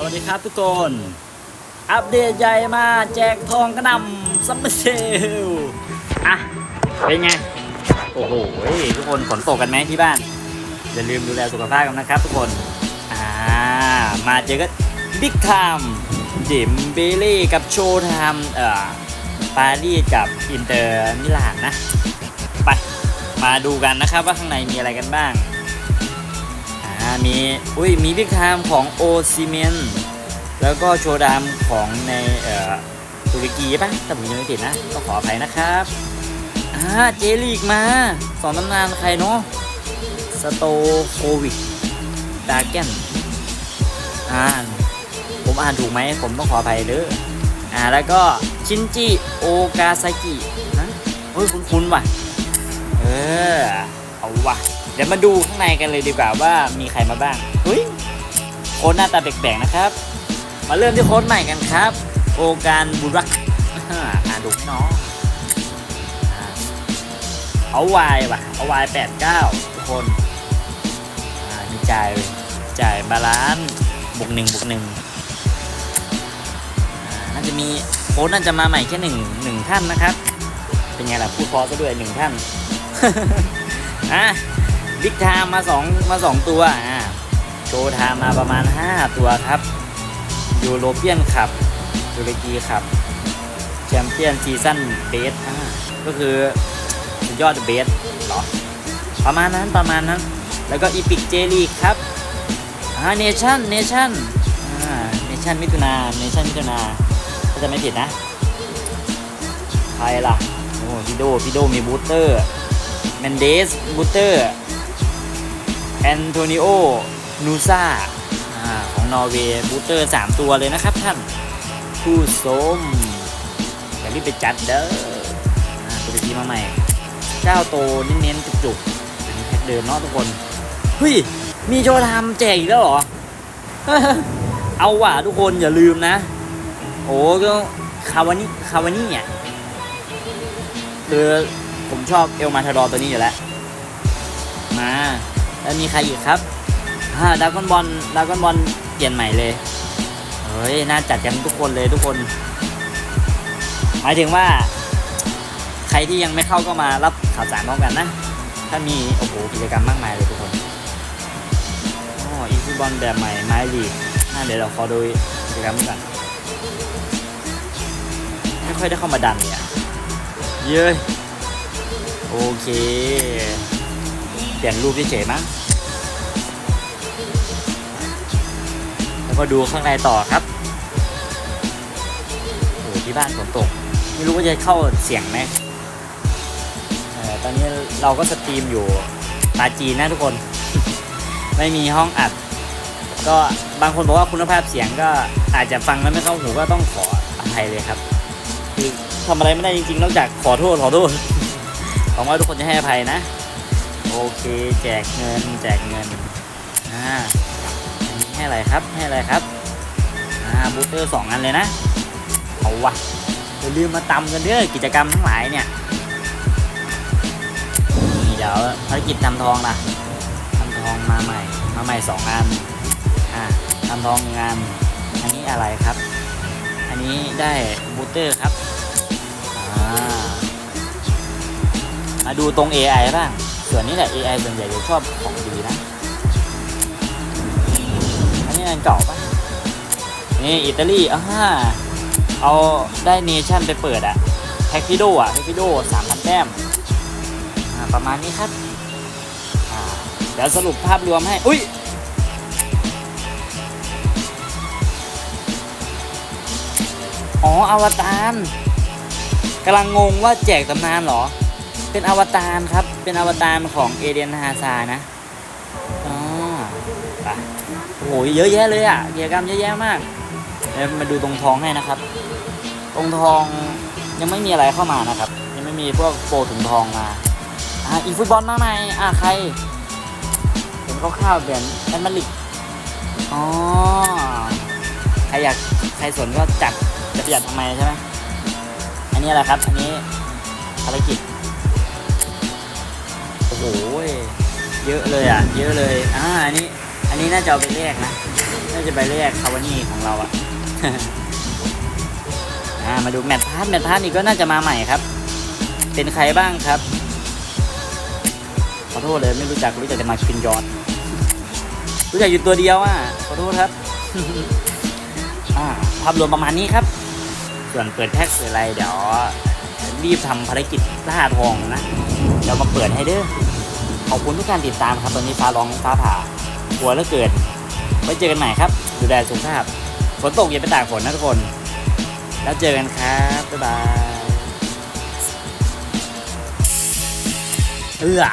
สวัสดีครับทุกคน อัปเดตใหญ่มาแจกทองกระนำซัมเมอร์เซลอะ เป็นไง โอ้โห ทุกคนฝนตกกันไหมที่บ้าน อย่าลืมดูแลสุขภาพกันนะครับทุกคน อ่า มาเจอกันบิ๊กไทม์จิมเบลลี่กับโชว์ไทม์เอ่อปารีสกับอินเตอร์มิลานนะ ไป มาดูกันนะครับว่าข้างในมีอะไรกันบ้างามีอุ้ยมีบิ๊กไทม์ของโอซิเมนแล้วก็โชดามของในเอ่อตุรกีป่ะถ้าผมยังไม่ผิดนะต้องขออภัยนะครับอ่าเจลีกมาสองตำนานใครเนาะสโตโควิกดาแกนอ่านผมอ่านถูกไหมผมต้องขออภัยเด้ออ่าแล้วก็ชินจิโอกาซากินะเฮ้ยคุ้นๆว่ะ ดี๋ยวมาดูข้างในกันเลยดีกว่าว่ามีใครมาบ้างเฮ้ยโค้ดหน้าตาแปลกๆนะครับ มาเริ่มที่โค้ดใหม่กันครับ โอการบุรักอ่านดูไหมเนาะอ่าเอาวายว่ะเอาวายแปดเก้าทุกคนอ่ามีจ่ายจ่ายบาลานบวกหนึ่งบวกหนึ่งน่าจะมีโค้ดน่าจะมาใหม่แค่หนึ่งหนึ่งท่านนะครับ เป็นไงล่ะพูดพอซะด้วยหนึ่งท่านอะ บิ๊กไทม์มาสองมาสองตัวอ่าโชว์ไทม์มาประมาณ 5 ตัวครับยูโรเปียนขับตุรกีขับแชมเปี้ยนซีซั่นเบสอ่าก็คือสุดยอดเบสเหรอประมาณนั้นประมาณนั้น แล้วก็อีพิกเจลีครับอ่าเนชั่นเนชั่นอ่าเนชั่นมิถุนาเนชั่นมิถุนาถ้าจะไม่ผิดนะใครล่ะโอ้พี่โดพี่โดมีบูสเตอร์เมนเดสบูสเตอร์ แอนโทนิโอ นูซาของนอร์เวย์บูสเตอร์ 3 ตัวเลยนะครับท่าน ผู้สมอย่ารีบไปจัดเด้ออ่าตัวทีมาใหม่เจ้าโตเน้นๆจุกๆอันนี้แพ็คเดิมเนาะทุกคนเฮ้ยมีโชว์ทำแจกอีกแล้วเหรอ เอาว่ะทุกคนอย่าลืมนะ โอ้ก็คาวานี่คาวานี่เนี่ยคือผมชอบเอลมาทาดอร์ตัวนี้อยู่แล้ว มา แล้วมีใครอีกครับอ่าดากอนบอลดากอนบอลเปลี่ยนใหม่เลยเฮ้ยน่าจัดกันทุกคนเลยทุกคน หมายถึงว่า ใครที่ยังไม่เข้าก็มารับข่าวสารพร้อมกันนะ ถ้ามีโอ้โหกิจกรรมมากมายเลยทุกคนอ๋ออีฟุตบอลแบบใหม่ไม้ลีกอ่าเดี๋ยวเราขอดูกิจกรรมก่อนไม่ค่อยได้เข้ามาดันเนี่ย เย้ยโอเค เปลี่ยนรูปเฉยๆมั้งแล้วก็ดูข้างในต่อครับโอ้ที่บ้านฝนตก ไม่รู้ว่าจะเข้าเสียงไหมตอนนี้เราก็สตรีมอยู่ปาจีนนะทุกคน ไม่มีห้องอัด ก็บางคนบอกว่าคุณภาพเสียงก็อาจจะฟังแล้วไม่เข้าหูก็ต้องขออภัยเลยครับคือทำอะไรไม่ได้จริงๆนอกจากขอโทษขอโทษหวังว่าทุกคนจะให้อภัยนะ โอเค แจกเงิน แจกเงินอ่าอันนี้ให้อะไรครับให้อะไรครับอ่าบูสเตอร์สองอันเลยนะเอาวะอย่าลืมมาตำกันเด้อกิจกรรมทั้งหลายเนี่ยนี่เดี๋ยวภารกิจทำทองล่ะทำทองมาใหม่ มาใหม่สองอันอ่าทำทองหนึ่งอันอันนี้อะไรครับ อันนี้ได้บูสเตอร์ครับอ่ามาดูตรง AI บ้าง ส่วนนี้แหละ AI ส่วนใหญ่จะชอบของดีนะ อันนี้อันเก่าปะนี่อิตาลีอ่าเอาได้เนชั่นไปเปิดอะแท็กพิโดอะแท็กพิโดสามพันแต้มประมาณนี้ครับเดี๋ยวสรุปภาพรวมให้ อุ้ยอ๋ออวตารกำลังงงว่าแจกตำนานเหรอ เป็นอวตารครับ เป็นอวตารของเอเดนฮาซานะอ๋อไปโอ้โหเยอะแยะเลยอะกิจกรรมเยอะแยะมากเดี๋ยวมาดูตรงทองให้นะครับตรงทองยังไม่มีอะไรเข้ามานะครับ ยังไม่มีพวกโปรถุงทองมาอ่าอีฟุตบอลมาใหม่อ่าใครเห็นคร่าวๆเปลี่ยนแอนมาลิกอ๋อใครอยากใครสนก็จัดจะประหยัดทำไมใช่ไหมอันนี้อะไรครับ อันนี้ภารกิจ โอ้โหเยอะเลยอะ เยอะเลย อ่า อันนี้ อันนี้น่าจะเอาไปแลกนะ น่าจะไปแรกคาวานี่ของเราอะอ่า มาดูแมตช์พาร์ทแมตช์พาร์ทนี่ก็น่าจะมาใหม่ครับ เป็นใครบ้างครับ ขอโทษเลยไม่รู้จักรู้จักแต่มาคินยอดรู้จักอยู่ตัวเดียวอะ ขอโทษครับ อ่า ภาพรวมประมาณนี้ครับ ส่วนเปิดแพ็กหรืออะไรเดี๋ยวรีบทำภารกิจล่าทองนะ เดี๋ยวมาเปิดให้เด้อ ขอบคุณทุกการติดตามครับ ตอนนี้ฟ้าร้องฟ้าผ่าหัวแล้วเกิดไว้เจอกันใหม่ครับ ดูแลสุขภาพ ฝนตกอย่าไปตากฝนนะทุกคน แล้วเจอกันครับ บ๊ายบายเอ้อ